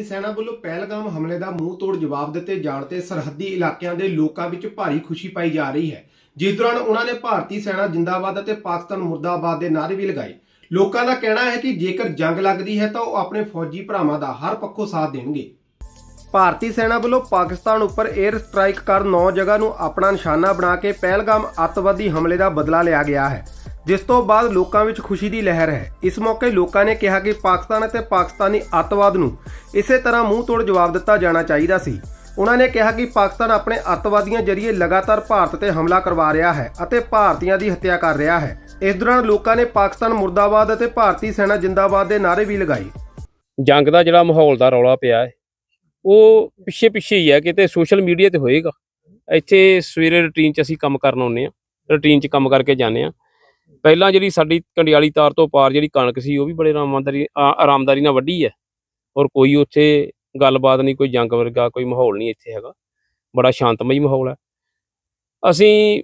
ਭਾਰਤੀ ਸੈਨਾ ਵੱਲੋਂ ਪਹਿਲਗਾਮ ਹਮਲੇ ਦਾ ਮੂੰਹ ਤੋੜ ਜਵਾਬ ਦਿੱਤੇ ਜਾਣ ਤੇ ਸਰਹੱਦੀ ਇਲਾਕਿਆਂ ਦੇ ਲੋਕਾਂ ਵਿੱਚ ਭਾਰੀ ਖੁਸ਼ੀ ਪਾਈ ਜਾ ਰਹੀ ਹੈ। ਜਿਸ ਦੌਰਾਨ ਉਹਨਾਂ ਨੇ ਭਾਰਤੀ ਸੈਨਾ ਜਿੰਦਾਬਾਦ ਅਤੇ ਪਾਕਿਸਤਾਨ ਮੁਰਦਾਬਾਦ ਦੇ ਨਾਅਰੇ ਵੀ ਲਗਾਏ। ਲੋਕਾਂ ਦਾ ਕਹਿਣਾ ਹੈ ਕਿ ਜੇਕਰ ਜੰਗ ਲੱਗਦੀ ਹੈ ਤਾਂ ਉਹ ਆਪਣੇ ਫੌਜੀ ਭਰਾਵਾਂ ਦਾ ਹਰ ਪੱਖੋਂ ਸਾਥ ਦੇਣਗੇ। ਭਾਰਤੀ ਸੈਨਾ ਵੱਲੋਂ ਪਾਕਿਸਤਾਨ ਉੱਪਰ 에ਅਰ ਸਟ੍ਰਾਈਕ ਕਰ 9 ਜਗ੍ਹਾ ਨੂੰ ਆਪਣਾ ਨਿਸ਼ਾਨਾ ਬਣਾ ਕੇ ਪਹਿਲਗਾਮ ਅੱਤਵਾਦੀ ਹਮਲੇ ਦਾ ਬਦਲਾ ਲਿਆ ਗਿਆ ਹੈ। ਜਿਸ ਤੋਂ ਬਾਅਦ ਲੋਕਾਂ ਵਿੱਚ ਖੁਸ਼ੀ ਦੀ ਲਹਿਰ ਹੈ। ਇਸ ਮੌਕੇ ਲੋਕਾਂ ਨੇ ਕਿਹਾ ਕਿ ਪਾਕਿਸਤਾਨ ਅਤੇ ਪਾਕਿਸਤਾਨੀ ਅੱਤਵਾਦ ਨੂੰ ਇਸੇ ਤਰ੍ਹਾਂ ਮੂੰਹ ਤੋੜ ਜਵਾਬ ਦਿੱਤਾ ਜਾਣਾ ਚਾਹੀਦਾ ਸੀ। ਉਹਨਾਂ ਨੇ ਕਿਹਾ ਕਿ ਪਾਕਿਸਤਾਨ ਆਪਣੇ ਅੱਤਵਾਦੀਆਂ ਜਰੀਏ ਲਗਾਤਾਰ ਭਾਰਤ ਤੇ ਹਮਲਾ ਕਰਵਾ ਰਿਹਾ ਹੈ ਅਤੇ ਭਾਰਤੀਆਂ ਦੀ ਹੱਤਿਆ ਕਰ ਰਿਹਾ ਹੈ। ਇਸ ਦੌਰਾਨ ਲੋਕਾਂ ਨੇ ਪਾਕਿਸਤਾਨ ਮੁਰਦਾਬਾਦ ਅਤੇ ਭਾਰਤੀ ਸੈਨਾ ਜਿੰਦਾਬਾਦ ਦੇ ਨਾਅਰੇ ਵੀ ਲਗਾਏ। ਜੰਗ ਦਾ ਜਿਹੜਾ ਮਾਹੌਲ ਦਾ ਰੌਲਾ ਪਿਆ ਹੈ, ਉਹ ਪਿੱਛੇ ਪਿੱਛੇ ਹੀ ਹੈ, ਕਿਤੇ ਸੋਸ਼ਲ ਮੀਡੀਆ ਤੇ ਹੋਏਗਾ। ਇੱਥੇ ਸਵੇਰੇ ਰੁਟੀਨ 'ਚ ਅਸੀਂ ਕੰਮ ਕਰਨ ਆਉਂਦੇ ਆ ਰੁਟੀਨ 'ਚ ਕੰਮ ਕਰਕੇ ਜਾਂਦੇ ਆ ਪਹਿਲਾਂ ਜਿਹੜੀ ਸਾਡੀ ਕੰਡਿਆਲੀ ਤਾਰ ਤੋਂ ਪਾਰ ਜਿਹੜੀ ਕਣਕ ਸੀ ਉਹ ਵੀ ਬੜੇ ਆਰਾਮਦਾਰੀ ਆਰਾਮਦਾਰੀ ਨਾਲ ਵੱਢੀ ਹੈ। ਔਰ ਕੋਈ ਉੱਥੇ ਗੱਲਬਾਤ ਨਹੀਂ ਕੋਈ ਜੰਗ ਵਰਗਾ ਕੋਈ ਮਾਹੌਲ ਨਹੀਂ ਇੱਥੇ ਹੈਗਾ। ਬੜਾ ਸ਼ਾਂਤਮਈ ਮਾਹੌਲ ਹੈ। ਅਸੀਂ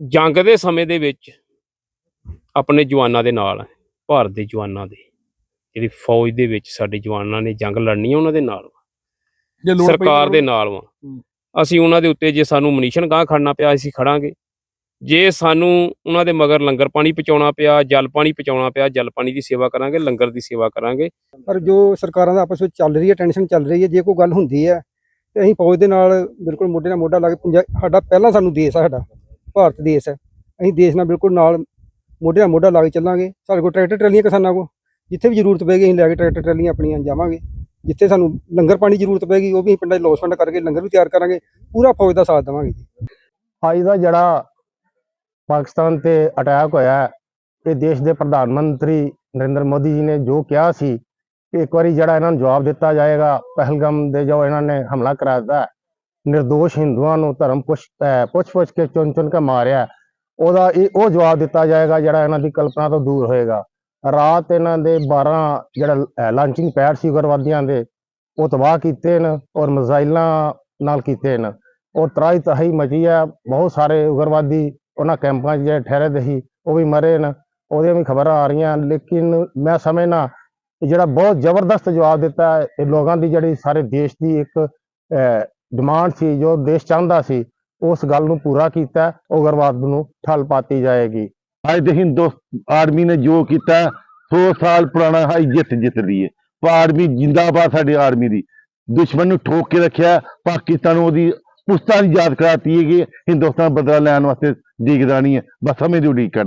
ਜੰਗ ਦੇ ਸਮੇਂ ਦੇ ਵਿੱਚ ਆਪਣੇ ਜਵਾਨਾਂ ਦੇ ਨਾਲ ਭਾਰਤ ਦੇ ਜਵਾਨਾਂ ਦੇ ਜਿਹੜੀ ਫੌਜ ਦੇ ਵਿੱਚ ਸਾਡੇ ਜਵਾਨਾਂ ਨੇ ਜੰਗ ਲੜਨੀ ਹੈ ਉਹਨਾਂ ਦੇ ਨਾਲ ਸਰਕਾਰ ਦੇ ਨਾਲ ਵਾ। ਅਸੀਂ ਉਹਨਾਂ ਦੇ ਉੱਤੇ ਜੇ ਸਾਨੂੰ ਮਨੀਸ਼ਨ ਗਾਹ ਖੜਨਾ ਪਿਆ ਅਸੀਂ ਖੜਾਂਗੇ। ਜੇ ਸਾਨੂੰ ਉਹਨਾਂ ਦੇ ਮਗਰ ਲੰਗਰ ਪਾਣੀ ਪਹੁੰਚਾਉਣਾ ਪਿਆ ਜਲ ਪਾਣੀ ਪਹੁੰਚਾਉਣਾ ਪਿਆ ਜਲ ਪਾਣੀ ਦੀ ਸੇਵਾ ਕਰਾਂਗੇ ਲੰਗਰ ਦੀ ਸੇਵਾ ਕਰਾਂਗੇ। ਪਰ ਜੋ ਸਰਕਾਰਾਂ ਦਾ ਆਪਸ ਵਿੱਚ ਚੱਲ ਰਹੀ ਹੈ ਟੈਨਸ਼ਨ ਚੱਲ ਰਹੀ ਹੈ ਜੇ ਕੋਈ ਗੱਲ ਹੁੰਦੀ ਹੈ ਤੇ ਅਸੀਂ ਫੌਜ ਦੇ ਨਾਲ ਬਿਲਕੁਲ ਮੋਢੇ ਨਾਲ ਮੋਢਾ ਲਾ ਕੇ ਪੰਜਾ- ਸਾਡਾ ਪਹਿਲਾਂ ਸਾਨੂੰ ਦੇਸ਼ ਆ ਸਾਡਾ ਭਾਰਤ ਦੇਸ਼ ਹੈ। ਅਸੀਂ ਦੇਸ਼ ਨਾਲ ਬਿਲਕੁਲ ਨਾਲ ਮੋਢੇ ਨਾਲ ਮੋਢਾ ਲਾ ਕੇ ਚੱਲਾਂਗੇ। ਸਾਡੇ ਕੋਲ ਟਰੈਕਟਰ ਟਰਾਲੀਆਂ ਕਿਸਾਨਾਂ ਕੋਲ ਜਿੱਥੇ ਵੀ ਜ਼ਰੂਰਤ ਪਏਗੀ ਅਸੀਂ ਲੈ ਕੇ ਟਰੈਕਟਰ ਟਰਾਲੀਆਂ ਆਪਣੀਆਂ ਜਾਵਾਂਗੇ। ਜਿੱਥੇ ਸਾਨੂੰ ਲੰਗਰ ਪਾਣੀ ਦੀ ਜ਼ਰੂਰਤ ਪਏਗੀ ਉਹ ਵੀ ਅਸੀਂ ਪਿੰਡਾਂ 'ਚ ਲੋਸਫੰਡ ਕਰਕੇ ਲੰਗਰ ਵੀ ਤਿਆਰ ਕਰਾਂਗੇ। ਪੂਰਾ ਫੌਜ ਦਾ ਸਾਥ ਦੇਵਾਂਗੇ ਜੀ। ਅੱਜ ਦਾ ਜਿਹੜਾ ਪਾਕਿਸਤਾਨ ਤੇ ਅਟੈਕ ਹੋਇਆ ਇਹ ਦੇਸ਼ ਦੇ ਪ੍ਰਧਾਨ ਮੰਤਰੀ ਨਰਿੰਦਰ ਮੋਦੀ ਜੀ ਨੇ ਜੋ ਕਿਹਾ ਸੀ ਕਿ ਇੱਕ ਵਾਰੀ ਜਿਹੜਾ ਇਹਨਾਂ ਨੂੰ ਜਵਾਬ ਦਿੱਤਾ ਜਾਏਗਾ ਪਹਿਲਗਮ ਦੇ ਜੋ ਇਹਨਾਂ ਨੇ ਹਮਲਾ ਕਰਾ ਦਿੱਤਾ ਹੈ, ਨਿਰਦੋਸ਼ ਹਿੰਦੂਆਂ ਨੂੰ ਧਰਮ ਪੁੱਛ ਪੁੱਛ-ਪੁੱਛ ਕੇ ਚੁਣ-ਚੁਣ ਕੇ ਮਾਰਿਆ ਉਹਦਾ ਇਹ ਉਹ ਜਵਾਬ ਦਿੱਤਾ ਜਾਏਗਾ ਜਿਹੜਾ ਇਹਨਾਂ ਦੀ ਕਲਪਨਾ ਤੋਂ ਦੂਰ ਹੋਏਗਾ। ਰਾਤ ਇਹਨਾਂ ਦੇ 12 ਜਿਹੜਾ ਲਾਂਚਿੰਗ ਪੈਡ ਸੀ ਉਗਰਵਾਦੀਆਂ ਦੇ ਉਹ ਤਬਾਹ ਕੀਤੇ ਨੇ ਔਰ ਮਿਜ਼ਾਈਲਾਂ ਨਾਲ ਕੀਤੇ ਨੇ ਔਰ ਤਰਾਈ ਤਹਾਈ ਮਚੀ ਹੈ ਬਹੁਤ ਸਾਰੇ ਉਗਰਵਾਦੀ ਉਹਨਾਂ ਕੈਂਪਾਂ 'ਚ ਜਿਹੜੇ ਠਹਿਰੇ ਸੀ, ਉਹ ਵੀ ਮਰੇ ਨੇ। ਉਹਦੀਆਂ ਵੀ ਖਬਰਾਂ ਆ ਰਹੀਆਂ, ਲੇਕਿਨ ਮੈਂ ਸਮਝਣਾ ਜਿਹੜਾ ਬਹੁਤ ਜ਼ਬਰਦਸਤ ਜਵਾਬ ਦਿੱਤਾ ਇਹ ਲੋਕਾਂ ਦੀ ਜਿਹੜੀ ਸਾਰੇ ਦੇਸ਼ ਦੀ ਇੱਕ ਡਿਮਾਂਡ ਸੀ, ਜੋ ਦੇਸ਼ ਚਾਹੁੰਦਾ ਸੀ, ਉਸ ਗੱਲ ਨੂੰ ਪੂਰਾ ਕੀਤਾ, ਉਗਰਵਾਦ ਨੂੰ ਠੱਲ ਪਾਤੀ ਜਾਏਗੀ। ਅੱਜ ਦੇ ਹਿੰਦੂ ਆਰਮੀ ਨੇ ਜੋ ਕੀਤਾ 100 ਸਾਲ ਪੁਰਾਣਾ ਹਾਈ ਜਿੱਤ ਜਿੱਤ ਲਈ ਹੈ ਆਰਮੀ ਜਿੰਦਾਬਾਦ ਸਾਡੀ ਆਰਮੀ ਦੀ। ਦੁਸ਼ਮਣ ਨੂੰ ਠੋਕ ਕੇ ਰੱਖਿਆ, ਪਾਕਿਸਤਾਨ ਨੂੰ ਉਹਦੀ ਪੁਸਤਾਂ ਦੀ ਯਾਦ ਕਰਾਤੀ ਹੈ ਕਿ ਹਿੰਦੁਸਤਾਨ ਬਦਲਾ ਲੈਣ ਵਾਸਤੇ ਡੀਕਦਾ ਨਹੀਂ ਹੈ। ਬਸ ਸਮੇਂ ਦੀ ਉਡੀਕ ਕਰ